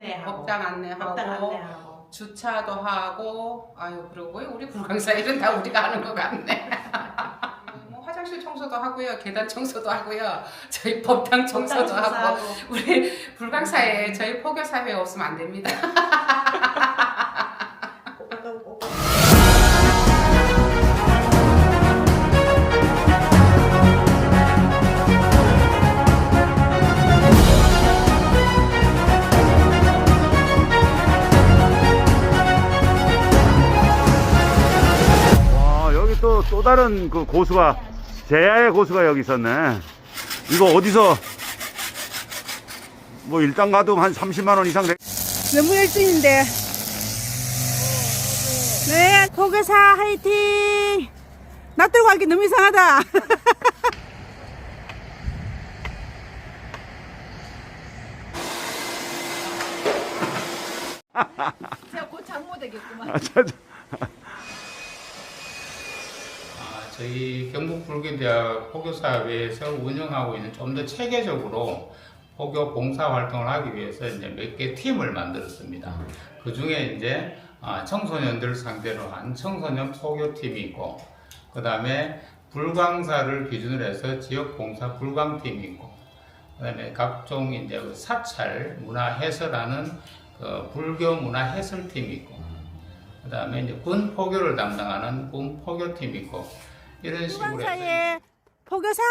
안내하고. 법당 안내하고 법당 안내하고. 주차도 하고 아유 그러고 우리 불광사 일은 다 우리가 하는 것 같네. 뭐 화장실 청소도 하고요, 계단 청소도 하고요, 저희 법당 청소도 하고. 우리 불광사에 저희 포교 사회 없으면 안 됩니다. 또 또 다른 그 고수가 제야의 고수가 여기 있었네. 이거 어디서 뭐 일당 가도 한 30만 원 이상 돼. 너무 열심인데. 네, 포교사 화이팅! 놔두고 가기 너무 이상하다. 제가 곧 장모 되겠구만. 아, 저희 경북불교대학 포교사회에서 운영하고 있는 좀 더 체계적으로 포교 봉사 활동을 하기 위해서 이제 몇 개 팀을 만들었습니다. 그 중에 이제 아, 청소년들 상대로 한 청소년 포교팀이 있고, 그 다음에 불광사를 기준으로 해서 지역 봉사 불광팀이 있고, 그 다음에 각종 이제 그 사찰 문화 해설하는 그 불교 문화 해설팀이 있고, 그 다음에 이제 군 포교를 담당하는 군 포교팀이 있고, 이런 식으로 해서 후방사의 포교사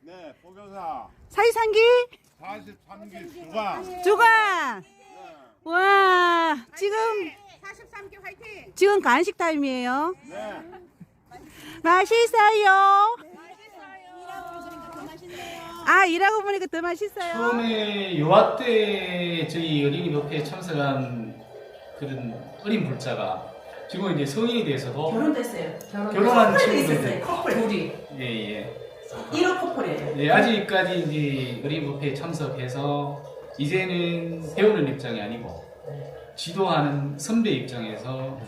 네, 포교사 사이상기 43기 주방. 주관. 와, 지금 43기 화이팅! 지금 간식 타임이에요. 네. 맛있어요. 아, 일하고 보니까 더 맛있어요. 처음에 요아 때 저희 어린이 협회에 참석한 그런 어린 불자가 지금 이제 성인이 돼서도 결혼됐어요. 결혼. 결혼한 친구들. 있었어요. 커플. 둘이 예예 일호 커플이에요. 예, 아직까지 이제 어린 협회에 참석해서 이제는 배우는 입장이 아니고 지도하는 선배 입장에서